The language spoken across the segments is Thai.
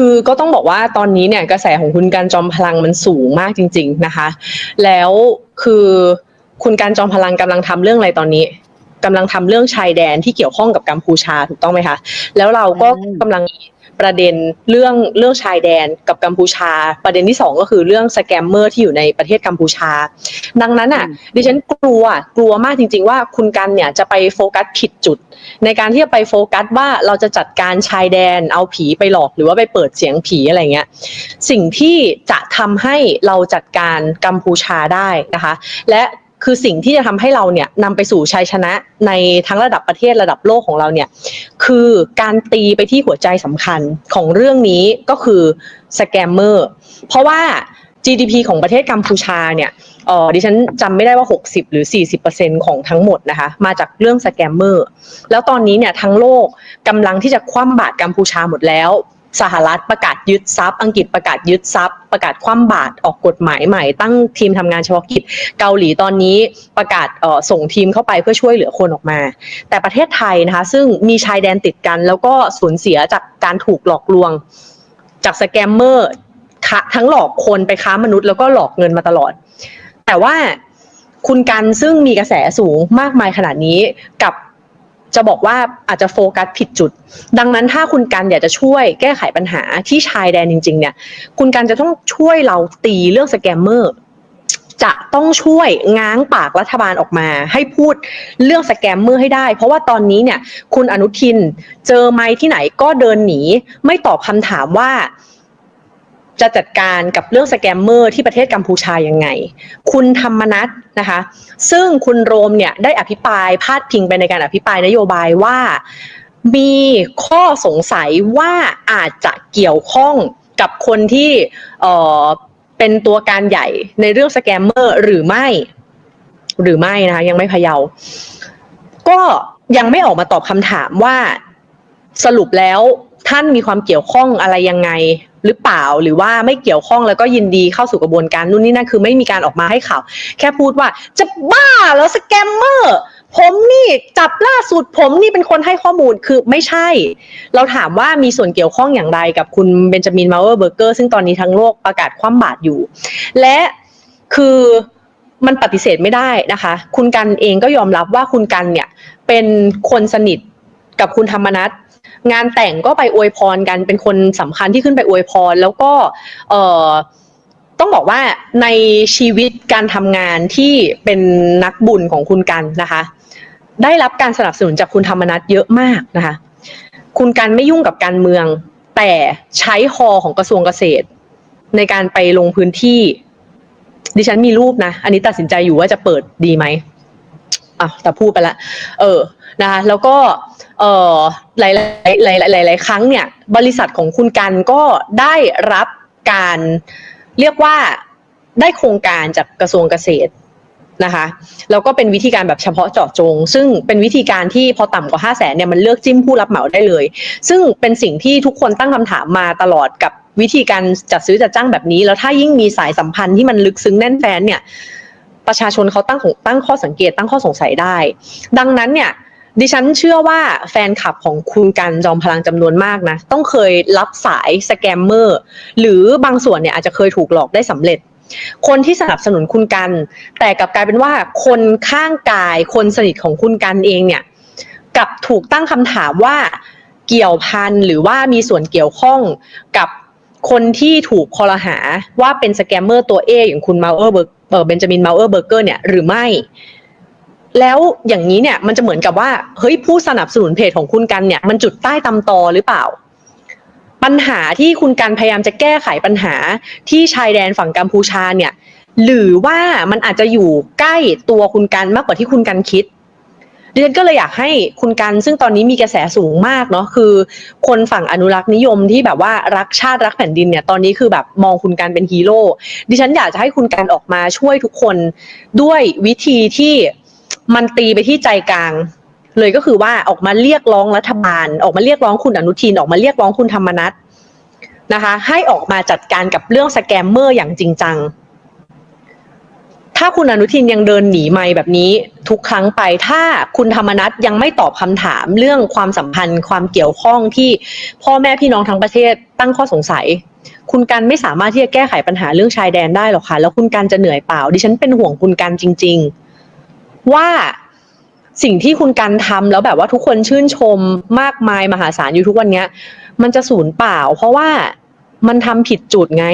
คือก็ต้องบอกว่าตอนนี้เนี่ยกระแสของคุณการจอมพลังมันสูงมากจริง ๆนะคะ แล้วคือคุณการจอมพลังกำลังทำเรื่องอะไรตอนนี้กำลังทำเรื่องชายแดนที่เกี่ยวข้องกับกัมพูชาถูกต้องไหมคะ แล้วเราก็อืมกำลัง ประเด็นเรื่องเรื่องชายแดนกับกัมพูชา ประเด็นที่สองก็คือเรื่องสแกมเมอร์ที่อยู่ในประเทศกัมพูชา ดังนั้นอะดิฉันกลัวกลัวมากจริง ๆ ว่าคุณกันเนี่ยจะไปโฟกัสผิดจุด ในการที่จะไปโฟกัสว่าเราจะจัดการชายแดนเอาผีไปหลอกหรือว่าไปเปิดเสียงผีอะไรเงี้ยสิ่งที่จะทำให้เราจัดการกัมพูชาได้นะคะ และ คือสิ่งที่จะทำให้เราเนี่ยนำไปสู่ชัยชนะในทั้งระดับประเทศระดับโลกของเราเนี่ยคือการตีไปที่หัวใจสำคัญของเรื่องนี้ก็คือสแกมเมอร์เพราะว่า GDP ของประเทศกัมพูชาเนี่ยเออดิฉันจำไม่ได้ว่า 60 หรือ 40%ของทั้งหมดนะคะ มาจากเรื่องสแกมเมอร์ แล้วตอนนี้เนี่ยทั้งโลกกำลังที่จะคว่ำบาตรกัมพูชาหมดแล้ว สหรัฐประกาศยึดทรัพย์ อังกฤษประกาศยึดทรัพย์ ประกาศคว่ำบาตรออกกฎหมายใหม่ ตั้งทีมทำงานเฉพาะกิจเกาหลีตอนนี้ประกาศออส่งทีมเข้าไปเพื่อช่วยเหลือคนออกมา แต่ประเทศไทยนะคะ ซึ่งมีชายแดนติดกัน แล้วก็สูญเสียจากการถูกหลอกลวง จากสแกมเมอร์คะทั้งหลอกคนไปค้ามนุษย์แล้วก็หลอกเงินมาตลอด แต่ว่าคุณกันซึ่งมีกระแสสูงมากมายขนาดนี้กับ จะบอกว่าอาจจะโฟกัสผิดจุด ดังนั้นถ้าคุณกันอยากจะช่วยแก้ไขปัญหาที่ชายแดนจริง ๆ เนี่ย คุณกันจะต้องช่วยเราตีเรื่องสแกมเมอร์จะต้องช่วยง้างปากรัฐบาลออกมา ให้พูดเรื่องสแกมเมอร์ให้ได้ เพราะว่าตอนนี้เนี่ย คุณอนุทินเจอไม้ที่ไหนก็เดินหนี ไม่ตอบคำถามว่า จะจัดการกับเรื่องสแกมเมอร์ที่ประเทศกัมพูชายังไง คุณธรรมนัทนะคะ ซึ่งคุณโรมเนี่ยได้อภิปรายพาดพิงไปในการอภิปรายนโยบายว่า มีข้อสงสัยว่าอาจจะเกี่ยวข้องกับคนที่เป็นตัวการใหญ่ในเรื่องสแกมเมอร์หรือไม่ หรือไม่นะคะ ยังไม่พยาก็ยังไม่ออกมาตอบคำถามว่าสรุปแล้วท่านมีความเกี่ยวข้องอะไรยังไง หรือเปล่าหรือว่าไม่เกี่ยวข้องแล้วก็ยินดีเข้าสู่กระบวนการนู่นนี่นั่นคือไม่มีการออกมาให้ข่าว แค่พูดว่าจะบ้าแล้วสแกมเมอร์ผมนี่จับล่าสุดผมนี่เป็นคนให้ข้อมูลคือไม่ใช่ เราถามว่ามีส่วนเกี่ยวข้องอย่างไรกับคุณเบนจามินมาเวอร์เบอร์เกอร์ซึ่งตอนนี้ทั้งโลกประกาศคว่ำบาตรอยู่ และคือมันปฏิเสธไม่ได้นะคะ คุณกันเองก็ยอมรับว่าคุณกันเนี่ยเป็นคนสนิทกับคุณธรรมนัท งานแต่งก็ไปอวยพรกันเป็นคนสำคัญที่ขึ้นไปอวยพร แล้วก็เอ่อต้องบอกว่าในชีวิตการทำงานที่เป็นนักบุญของคุณกันนะคะ ได้รับการสนับสนุนจากคุณธรรมนัทเยอะมากนะคะ คุณกันไม่ยุ่งกับการเมือง แต่ใช้ฮอของกระทรวงเกษตร ในการไปลงพื้นที่ ดิฉันมีรูปนะ อันนี้ตัดสินใจอยู่ว่าจะเปิดดีไหม อะแต่พูดไปละ เออนะคะแล้วก็เอ่อหลายหลายหลายหลายหลายครั้งเนี่ย บริษัทของคุณกันก็ได้รับการเรียกว่าได้โครงการจากกระทรวงเกษตรนะคะแล้วก็เป็นวิธีการแบบเฉพาะเจาะจง ซึ่งเป็นวิธีการที่พอต่ำกว่า 5 0 0แสนเนี่ยมันเลือกจิ้มผู้รับเหมาได้เลย ซึ่งเป็นสิ่งที่ทุกคนตั้งคำถามมาตลอดกับวิธีการจัดซื้อจัดจ้างแบบนี้ แล้วถ้ายิ่งมีสายสัมพันธ์ที่มันลึกซึ้งแน่นแฟนเนี่ย ประชาชนเขาตั้งตั้งข้อสังเกตตั้งข้อสงสัยได้ ดังนั้นเนี่ยดิฉันเชื่อว่าแฟนคลับของคุณกันจอมพลังจำนวนมากนะ ต้องเคยรับสายสแกมเมอร์หรือบางส่วนเนี่ยอาจจะเคยถูกหลอกได้สำเร็จ คนที่สนับสนุนคุณกัน แต่กลับกลายเป็นว่าคนข้างกายคนสนิทของคุณกันเองเนี่ยกับถูกตั้งคำถามว่าเกี่ยวพันหรือว่ามีส่วนเกี่ยวข้องกับคนที่ถูกคอรหาว่าเป็นสแกมเมอร์ตัวเออย่างคุณมาเออร์เบอร์ก เบนจามินมาเออร์เบอร์เกอร์เนี่ยหรือไม่ แล้วอย่างนี้เนี่ยมันจะเหมือนกับว่าเฮ้ยผู้สนับสนุนเพจของคุณกันเนี่ยมันจุดใต้ตำตอหรือเปล่า ปัญหาที่คุณการพยายามจะแก้ไขปัญหาที่ชายแดนฝั่งกัมพูชาเนี่ยหรือว่ามันอาจจะอยู่ใกล้ตัวคุณกันมากกว่าที่คุณกันคิด ดิฉันก็เลยอยากให้คุณกันซึ่งตอนนี้มีกระแสสูงมากเนาะคือ คนฝั่งอนุรักษ์นิยมที่แบบว่ารักชาติรักแผ่นดินเนี่ยตอนนี้คือแบบมองคุณกันเป็นฮีโร่ดิฉันอยากจะให้คุณกันออกมาช่วยทุกคนด้วยวิธีที่มันตีไปที่ใจกลางเลยก็คือว่าออกมาเรียกร้องรัฐบาล ออกมาเรียกร้องคุณอนุทินออกมาเรียกร้องคุณธรรมนัฐนะคะ ให้ออกมาจัดการกับเรื่องสแกมเมอร์อย่างจริงจัง ถ้าคุณอนุทินยังเดินหนีไม่แบบนี้ทุกครั้งไป ถ้าคุณธรรมนัฐยังไม่ตอบคำถามเรื่องความสัมพันธ์ ความเกี่ยวข้องที่พ่อแม่พี่น้องทั้งประเทศตั้งข้อสงสัย คุณกันไม่สามารถที่จะแก้ไขปัญหาเรื่องชายแดนได้หรอกค่ะ แล้วคุณกันจะเหนื่อยเปล่า ดิฉันเป็นห่วงคุณกันจริง ๆ ว่าสิ่งที่คุณกันทำแล้วแบบว่าทุกคนชื่นชมมากมายมหาศาลอยู่ทุกวันเนี้ย มันจะสูญเปล่า เพราะว่ามันทำผิดจุดไง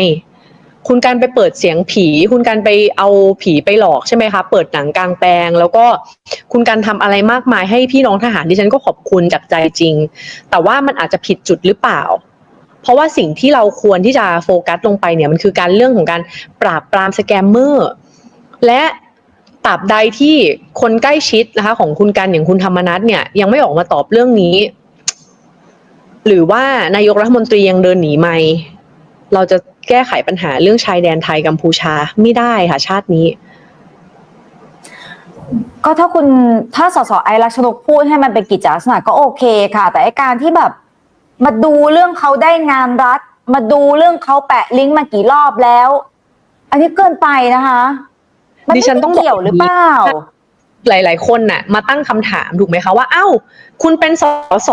คุณการไปเปิดเสียงผี คุณการไปเอาผีไปหลอกใช่ไหมคะ เปิดหนังกลางแปลง แล้วก็คุณการทำอะไรมากมายให้พี่น้องทหารดิฉันก็ขอบคุณจากใจจริง แต่ว่ามันอาจจะผิดจุดหรือเปล่า เพราะว่าสิ่งที่เราควรที่จะโฟกัสลงไปเนี่ยมันคือการเรื่องของการปราบปรามสแกมเมอร์และตราบใดที่คนใกล้ชิดนะคะ ของคุณกันอย่างคุณธรรมนัฐเนี่ยยังไม่ออกมาตอบเรื่องนี้ หรือว่านายกรัฐมนตรียังเดินหนีไม่ เราจะแก้ไขปัญหาเรื่องชายแดนไทยกัมพูชาไม่ได้ค่ะ ชาตินี้ ก็ถ้าคุณถ้าสสไอรักชนกพูดให้มันเป็นกิจลักษณะก็โอเคค่ะ แต่ไอการที่แบบมาดูเรื่องเขาได้งานรัฐ มาดูเรื่องเขาแปะลิงก์มากี่รอบแล้ว อันนี้เกินไปนะคะ มัดิฉันต้องบอกไม่เกี่ยวหรือเปล่า หลาย ๆ คนน่ะมาตั้งคำถามถูกไหมคะว่าเอ้า คุณเป็นสส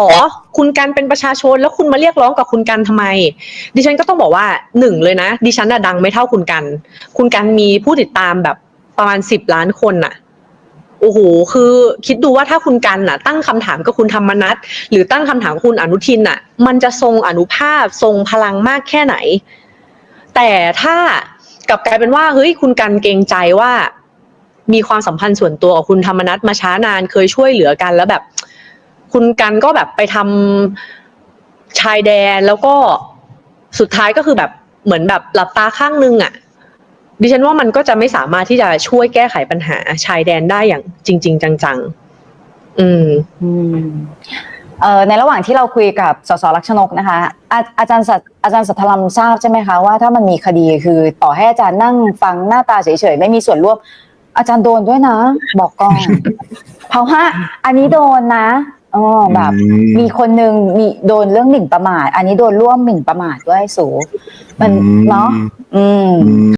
คุณกันเป็นประชาชน แล้วคุณมาเรียกร้องกับคุณกันทำไม ดิฉันก็ต้องบอกว่าหนึ่งเลยนะ ดิฉันน่ะดังไม่เท่าคุณกัน คุณกันมีผู้ติดตามแบบประมาณสิบล้านคนน่ะโอ้โห คือคิดดูว่าถ้าคุณกันน่ะ ตั้งคำถามกับคุณธรรมนัทหรือตั้งคำถามคุณอนุทินน่ะ มันจะทรงอนุภาพทรงพลังมากแค่ไหน แต่ถ้ากลับกลายเป็นว่าเฮ้ยคุณกันเกรงใจว่า มีความสัมพันธ์ส่วนตัวกับคุณธรรมนัทมาช้านานเคยช่วยเหลือกันแล้วแบบ คุณกันก็แบบไปทำชายแดนแล้วก็สุดท้ายก็คือแบบเหมือนแบบหลับตาข้างนึงอะ่ะดิฉันว่ามันก็จะไม่สามารถที่จะช่วยแก้ไขปัญหาชายแดนได้อย่างจริง ๆ จังๆ อืม อืมเอ่อในระหว่างที่เราคุยกับสสลักษณกนะคะอาอาจารย์สัตอาจารย์สัทธรรมทราบใช่ไหมคะว่าถ้ามันมีคดีคือต่อให้อาจารย์นั่งฟังหน้าตาเฉยๆ ไม่มีส่วนร่วม อาจารย์โดนด้วยนะ บอกก่อนเพราะว่าอันนี้โดนนะอ๋อแบบอืมีคนหนึ่งมีโดนเรื่องหมิ่นประมาท อันนี้โดนร่วมหมิ่นประมาทด้วยสูมันอืมเนาะอืมอืม